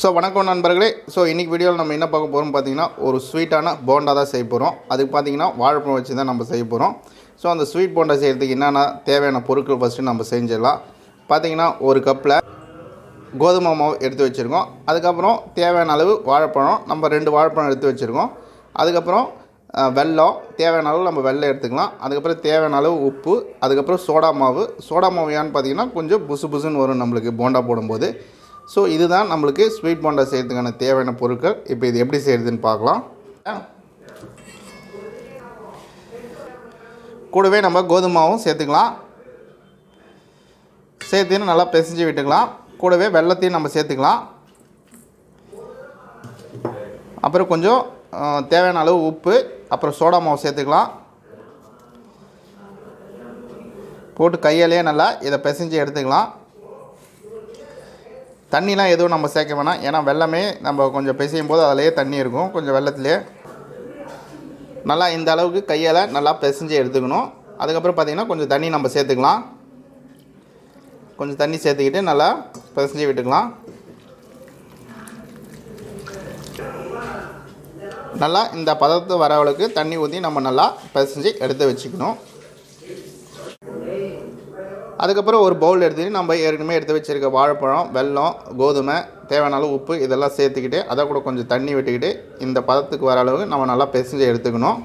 So வணக்கம் நண்பர்களே. So இன்றைக்கி வீடியோவில் நம்ம என்ன பார்க்க போகிறோம் பார்த்தீங்கன்னா ஒரு ஸ்வீட்டான போண்டா தான் செய்ய போகிறோம் அதுக்கு பார்த்தீங்கன்னா வாழைப்பழம் வச்சு தான் நம்ம செய்ய போகிறோம் ஸோ அந்த ஸ்வீட் போண்டா செய்கிறதுக்கு என்னென்ன தேவையான பொருட்கள் ஃபஸ்ட்டு நம்ம செஞ்சிடலாம். பார்த்தீங்கன்னா ஒரு கப்பில் கோதுமை மாவு எடுத்து வச்சுருக்கோம். அதுக்கப்புறம் தேவையான அளவு வாழைப்பழம் நம்ம ரெண்டு வாழைப்பழம் எடுத்து வச்சுருக்கோம். அதுக்கப்புறம் வெல்லம் தேவையான அளவு நம்ம வெள்ளம் எடுத்துக்கலாம். அதுக்கப்புறம் தேவையான அளவு உப்பு அதுக்கப்புறம் சோடா மாவு. சோடா மாவு ஏன்னு பார்த்தீங்கன்னா கொஞ்சம் புசு புசுன்னு வரும் நம்மளுக்கு போண்டா போடும்போது. ஸோ இதுதான் நம்மளுக்கு ஸ்வீட் போண்டா செய்கிறதுக்கான தேவையான பொருட்கள். இப்போ இது எப்படி செய்கிறதுன்னு பார்க்கலாம். கூடவே நம்ம கோதுமாவும் சேர்த்துக்கலாம். சேர்த்துன்னு நல்லா பிசைஞ்சு விட்டுக்கலாம். கூடவே வெள்ளத்தையும் நம்ம சேர்த்துக்கலாம். அப்புறம் கொஞ்சம் தேவையான அளவு உப்பு அப்புறம் சோடா மாவு சேர்த்துக்கலாம். போட்டு கையாலேயே நல்லா இதை பிசைஞ்சு எடுத்துக்கலாம். தண்ணிலாம் எதுவும் நம்ம சேர்க்க வேணாம். ஏன்னா வெள்ளமே நம்ம கொஞ்சம் பிசையும் போது அதிலேயே தண்ணி இருக்கும். கொஞ்சம் வெள்ளத்துலேயே. நல்லா இந்த அளவுக்கு கையால் நல்லா பிசைஞ்சு எடுத்துக்கணும். அதுக்கப்புறம் பார்த்திங்கன்னா கொஞ்சம் தண்ணி நம்ம சேர்த்துக்கலாம். கொஞ்சம் தண்ணி சேர்த்துக்கிட்டு நல்லா பிசைஞ்சு விட்டுக்கலாம். நல்லா இந்த பதத்து வர அளவுக்கு தண்ணி ஊற்றி நம்ம நல்லா பிசைஞ்சு எடுத்து வச்சுக்கணும். அதுக்கப்புறம் ஒரு பவுல் எடுத்துகிட்டு நம்ம ஏற்கனவே எடுத்து வச்சுருக்க வாழைப்பழம் வெல்லம் கோதுமை தேவையான அளவு உப்பு இதெல்லாம் சேர்த்துக்கிட்டு அதை கூட கொஞ்சம் தண்ணி விட்டுக்கிட்டு இந்த பதத்துக்கு வர அளவுக்கு நம்ம நல்லா பிசைஞ்சு எடுத்துக்கணும்.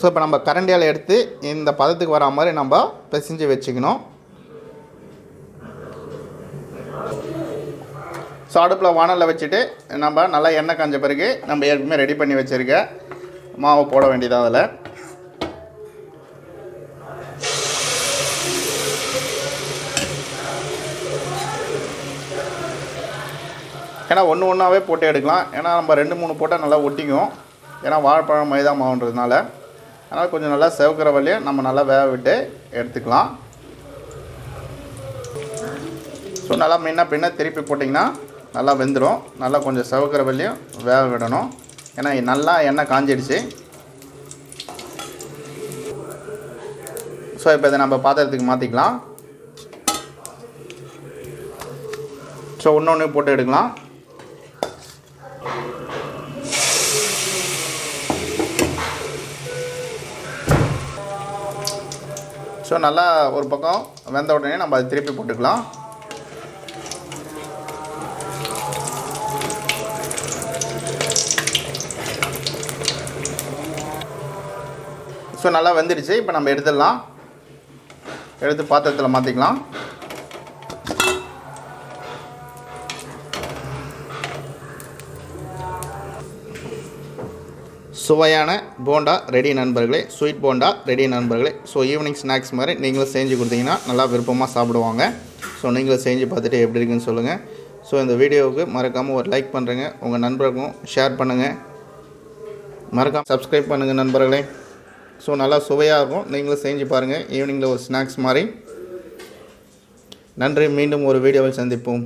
ஸோ இப்போ நம்ம கரண்டியால் எடுத்து இந்த பதத்துக்கு வரா மாதிரி நம்ம பிசைஞ்சு வச்சுக்கணும். ஸோ அடுப்பில் வானலில் வச்சுட்டு நம்ம நல்லா எண்ணெய் காஞ்ச பிறகு நம்ம ஏற்கனவே ரெடி பண்ணி வச்சுருக்க மாவை போட வேண்டியதாக அதில். ஏன்னா ஒன்று ஒன்றாவே போட்டு எடுக்கலாம். ஏன்னா நம்ம ரெண்டு மூணு போட்டால் நல்லா ஒட்டிக்கும். ஏன்னா வாழைப்பழம் மைதா மாவுன்றதுனால. அதனால் கொஞ்சம் நல்லா செவக்கிற வழியை நம்ம நல்லா வேக விட்டு எடுத்துக்கலாம். ஸோ நல்லா முன்ன பின்ன திருப்பி போட்டிங்கன்னா நல்லா வெந்துடும் நல்லா கொஞ்சம் செவக்கிற வழியும் வேக விடணும். ஏன்னா நல்லா எண்ணெய் காஞ்சிடுச்சு. ஸோ இப்போ இதை நம்ம பாத்திரத்துக்கு மாற்றிக்கலாம் ஸோ ஒன்று ஒன்று போட்டு எடுக்கலாம். ஸோ நல்லா ஒரு பக்கம் வெந்த உடனே நம்ம அதை திருப்பி போட்டுக்கலாம். ஸோ நல்லா வெந்துடுச்சு. இப்போ நம்ம எடுத்துடலாம். எடுத்து பாத்திரத்தில் மாற்றிக்கலாம் சுவையான போண்டா ரெடி நண்பர்களே ஸ்வீட் போண்டா ரெடி நண்பர்களே. ஸோ ஈவினிங் ஸ்நாக்ஸ் மாதிரி நீங்களும் செஞ்சு கொடுத்தீங்கன்னா நல்லா விருப்பமாக சாப்பிடுவாங்க. ஸோ நீங்களும் செஞ்சு பார்த்துட்டு எப்படி இருக்குன்னு சொல்லுங்கள் ஸோ இந்த வீடியோவுக்கு மறக்காமல் ஒரு லைக் பண்ணுறேங்க உங்கள் நண்பர்களுக்கும் ஷேர் பண்ணுங்கள் மறக்காமல் சப்ஸ்கிரைப் பண்ணுங்கள் நண்பர்களே. ஸோ நல்லா சுவையாக இருக்கும். நீங்களும் செஞ்சு பாருங்கள் ஈவினிங்கில் ஒரு ஸ்நாக்ஸ் மாதிரி. நன்றி. மீண்டும் ஒரு வீடியோவில் சந்திப்போம்.